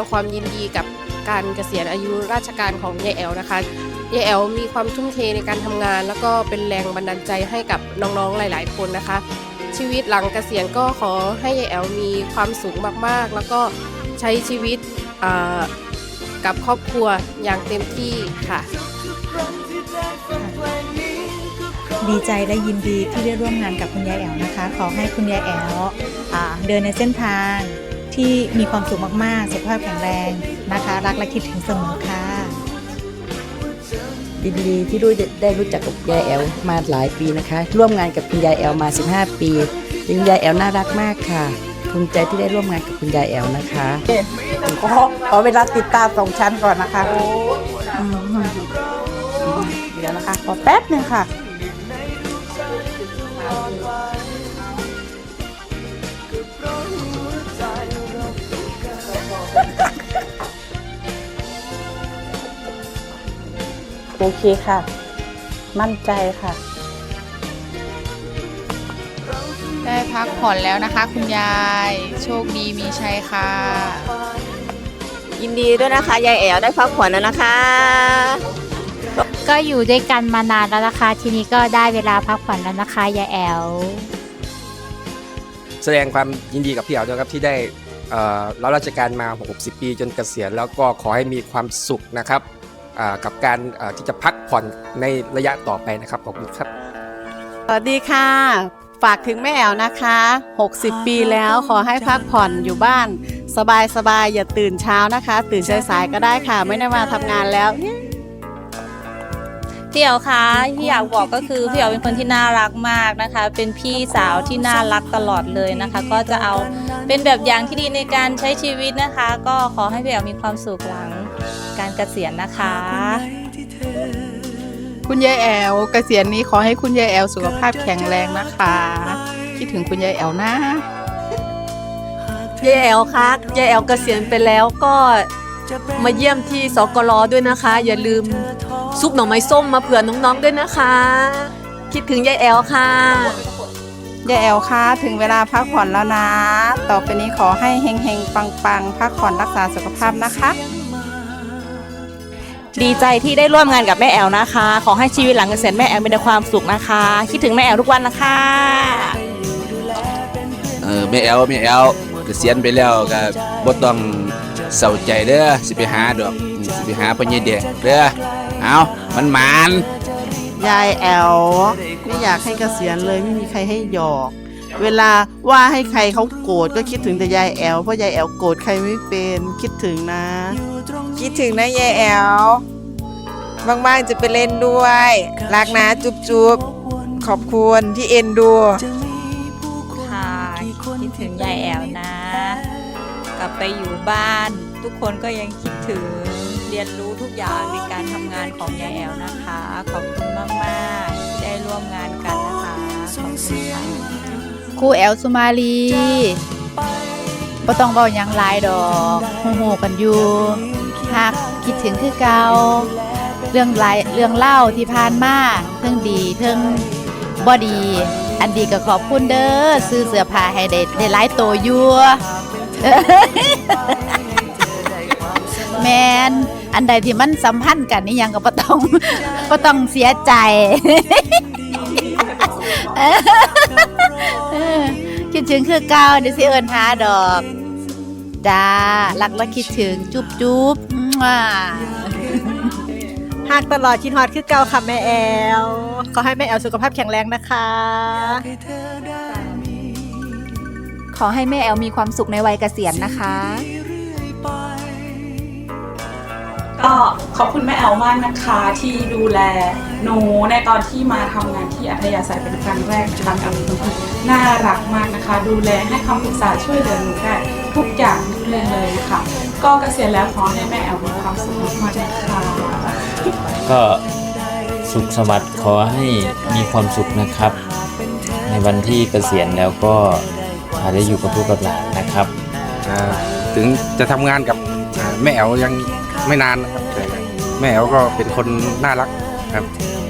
งความยินดีกับการเกษียณอายุราชการของยายแอลนะคะยายแอลมีความทุ่มเทในการทำงาน แล้วก็เป็นแรงบันดาลใจให้กับน้องๆหลาย ๆ คนนะคะ ชีวิตหลังเกษียณก็ขอให้ยายแอลมีความสุขมากๆ แล้วก็ใช้ชีวิตกับครอบครัวอย่างเต็มที่ค่ะ ดีใจและยินดีที่ได้ร่วมงานกับคุณยายแอลนะคะ ขอให้คุณยายแอลเดินในเส้นทาง ที่มีความสุขมากๆ สุขภาพแข็งแรงนะคะ รักและคิดถึงเสมอค่ะยินดีที่รู้ได้รู้จักกับยายแอลมาหลายปีนะคะ ร่วมงานกับคุณยายแอลมา 15 ปีคุณยายแอลน่ารักมากค่ะภูมิใจที่ได้ร่วมงานกับคุณยายแอลนะคะขอขอเวลาติดตามสองชั้นก่อนนะคะอืมเดี๋ยวนะคะขอแป๊บหนึ่งค่ะ โอเคค่ะ มั่นใจค่ะ ได้พักผ่อนแล้วนะคะ คุณยาย โชคดีมีชัยค่ะ ยินดีด้วยนะคะ ยายแอวได้พักผ่อนแล้วนะคะ ก็อยู่ด้วยกันมานานแล้วนะคะ ทีนี้ก็ได้เวลาพักผ่อนแล้วนะคะยายแอลแสดงความยินดีกับพี่เอ๋วด้วยครับที่ได้เอ่อรับราชการมา 60 ปีจนเกษียณแล้วก็ขอให้มีความสุขนะครับอ่า กับการเอ่อที่จะพักผ่อนในระยะต่อไปนะครับขอบคุณครับสวัสดีค่ะ ฝากถึงแม่แอวนะคะ 60 ปีแล้วขอให้พักผ่อนอยู่บ้าน สบายสบายๆอย่าตื่นเช้านะคะ ตื่นสายๆก็ได้ค่ะ ไม่ได้มาทำงานแล้วพี่เอ๋วคะที่อยากบอกก็คือพี่เอ๋วเป็นคนที่น่ารักมากนะคะ เป็นพี่สาวที่น่ารักตลอดเลยนะคะ ก็จะเอาเป็นแบบอย่างที่ดีในการใช้ชีวิตนะคะ ก็ขอให้พี่เอ๋วมีความสุขหลัง การเกษียณนะคะ คุณยายแอลเกษียณนี้ขอให้คุณยายแอลสุขภาพแข็งแรงนะคะ คิดถึงคุณยายแอลนะยายแอวคะยายแอวเกษียณไปแล้วก็มาเยี่ยมที่สกลด้วยนะคะ อย่าลืมซุปหน่อไม้ส้มมาเผื่อน้องๆด้วยนะคะ คิดถึงยายแอวค่ะยายแอลคะถึงเวลาพักผ่อนแล้วนะ ต่อไปนี้ขอให้เฮงๆปังๆพักผ่อนรักษาสุขภาพนะคะ ดีใจที่ได้ร่วมงานกับแม่แอลนะคะ ขอให้ชีวิตหลังเกษียณแม่แอลมีแต่ความสุขนะคะ คิดถึงแม่แอลทุกวันนะคะเออแม่แอลแม่แอลเกษียณไปแล้วก็บ่ต้องเศร้าใจเด้อสิไปหาดอกอืมสิไปหาพ่อใหญ่แดงเด้อเอามันหมานยายแอลไม่อยากให้เกษียณเลยไม่มีใครให้หยอก เวลาว่าให้ใครเขาโกรธก็คิดถึงแต่ยายแอลเพราะยายแอลโกรธใครไม่เป็นคิดถึงนะ คิดถึงนะยายแอลมากๆจะไปเล่นด้วย รักนะจุ๊บจุ๊บขอบคุณที่เอ็นดูค่ะคิดถึงยายแอลนะ กลับไปอยู่บ้าน ทุกคนก็ยังคิดถึงเรียนรู้ทุกอย่างในการทำงานของยายแอลนะคะ ขอบคุณมากๆที่ได้ร่วมงานกันนะคะขอบคุณค่ะครูแอลสุมาลีบ่ต้องเว้าหยังหลายดอกโหๆกันอยู่ หากคิดถึงคือเก่าเรื่องหลายเรื่องเล่าที่ผ่านมาเทิงดีเทิงบ่ดี อันดีก็ขอบคุณเด้อซื้อเสื้อผ้าให้ได้ได้หลายโตยู่แมนอันใดที่มันสัมพันธ์กันนี่ยังก็บ่ต้องบ่ต้องเสียใจคิดถึงคือเก่าเดี๋ยวสิเอิญหาดอกจ้ารักและคิดถึงจุ๊บจุ๊บ หากตลอดคิดฮอดคือเก่าค่ะแม่แอล ขอให้แม่แอลสุขภาพแข็งแรงนะคะ ขอให้แม่แอลมีความสุขในวัยเกษียณนะคะ ก็ขอบคุณแม่แอลมากนะคะที่ดูแลหนูในตอนที่มาทำงานที่อัธยาศัยเป็นครั้งแรกนะคะกับคุณครูน่ารักมากนะคะ ดูแลให้คำปรึกษาช่วยเหลือหนูได้ทุกอย่างทุกเรื่องเลยนะคะ ก็เกษียณแล้วขอให้แม่แอลมีความสุขมากๆนะคะก็สุขสวัสดิ์ขอให้มีความสุขนะครับ ในวันที่เกษียณแล้วก็อาจได้อยู่กับลูกกับหลานนะครับ อ่าถึงจะทำงานกับอ่าแม่แอลยังไม่นานนะครับแต่แม่แอลก็เป็นคนน่ารักครับ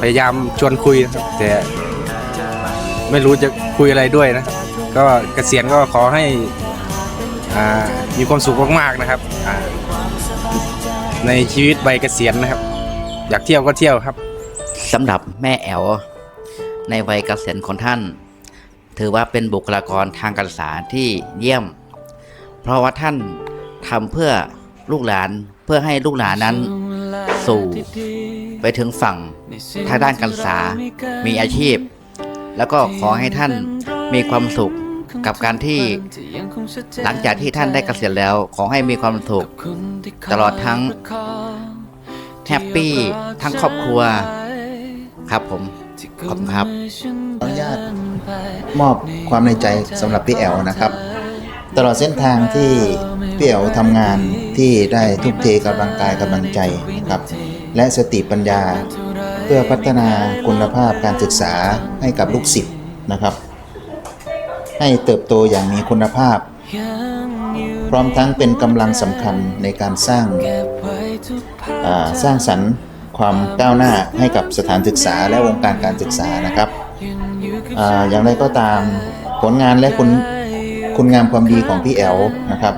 พยายามชวนคุยนะครับแต่ไม่รู้จะคุยอะไรด้วยนะก็เกษียณก็ขอให้อ่า มีความสุขมากๆนะครับ ในชีวิตใบเกษียณนะครับ อยากเที่ยวก็เที่ยวครับสำหรับแม่แอลในวัยเกษียณของท่าน ถือว่าเป็นบุคลากรทางการศึกษาที่เยี่ยม เพราะว่าท่านทำเพื่อลูกหลานเพื่อให้ลูกหลานนั้นสู่ไปถึงฝั่งทางด้านการศึกษามีอาชีพ แล้วก็ขอให้ท่านมีความสุข กับการที่หลังจากที่ท่านได้เกษียณแล้ว ขอให้มีความสุขตลอดทั้งแฮปปี้ทั้งครอบครัว ครับผม ขอบคุณครับขออนุญาตมอบความในใจสำหรับพี่แอลนะครับ ตลอดเส้นทางที่พี่แอลทำงานที่ได้ทุ่มเทกำลังกายกำลังใจนะครับ และสติปัญญา เพื่อพัฒนาคุณภาพการศึกษาให้กับลูกศิษย์นะครับ ให้เติบโตอย่างมีคุณภาพ พร้อมทั้งเป็นกำลังสำคัญในการสร้างสร้างสรรค์ความก้าวหน้าให้กับสถานศึกษาและวงการการศึกษานะครับออย่างไรก็ตามผลงานและคุณคุณงามความดีของพี่แอลนะครับ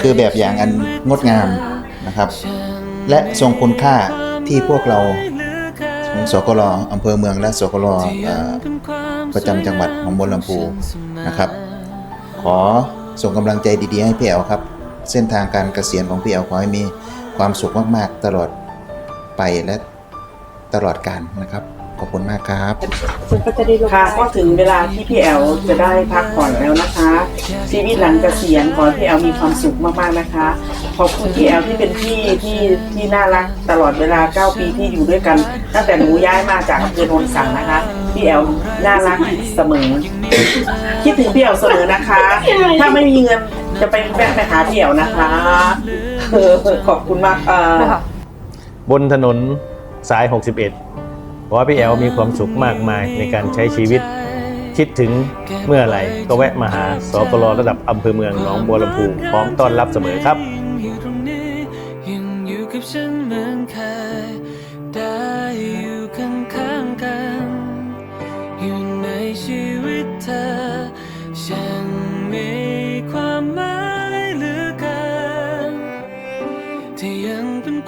คือแบบอย่างอันงดงามนะครับ และทรงคุณค่าที่พวกเรา ของสกลอำเภอเมืองและสกลอประจำจังหวัดหนองบัวลำพูนะครับ ขอส่งกำลังใจดีๆให้พี่แอลครับ เส้นทางการเกษียณของพี่แอลขอให้มีความสุขมากๆตลอดไปและตลอดการนะครับ ขอบคุณมากครับค่ะก็ถึงเวลาที่พี่แอลจะได้พักผ่อนแล้วนะคะ ชีวิตหลังเกษียณขอให้พี่แอลมีความสุขมากๆนะคะ ขอบคุณพี่แอลที่เป็นพี่ที่ที่น่ารักตลอดเวลา 9 ปีที่อยู่ด้วยกัน ตั้งแต่หนูย้ายมาจากอำเภอโนนสังนะคะ พี่แอลน่ารักเสมอ คิดถึงพี่แอลเสมอนะคะ ถ้าไม่มีเงินจะไปแวะไปหาพี่แอลนะคะเออขอบคุณมากค่ะ บนถนนสาย 61 ขอพี่แอลมีความสุขมากมายในการใช้ชีวิต คิดถึงเมื่อไหร่ก็แวะมาหาสกลระดับอำเภอเมืองหนองบัวลำพูพร้อมต้อนรับเสมอครับ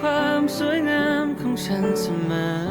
ความสวยงามของฉันเสมอ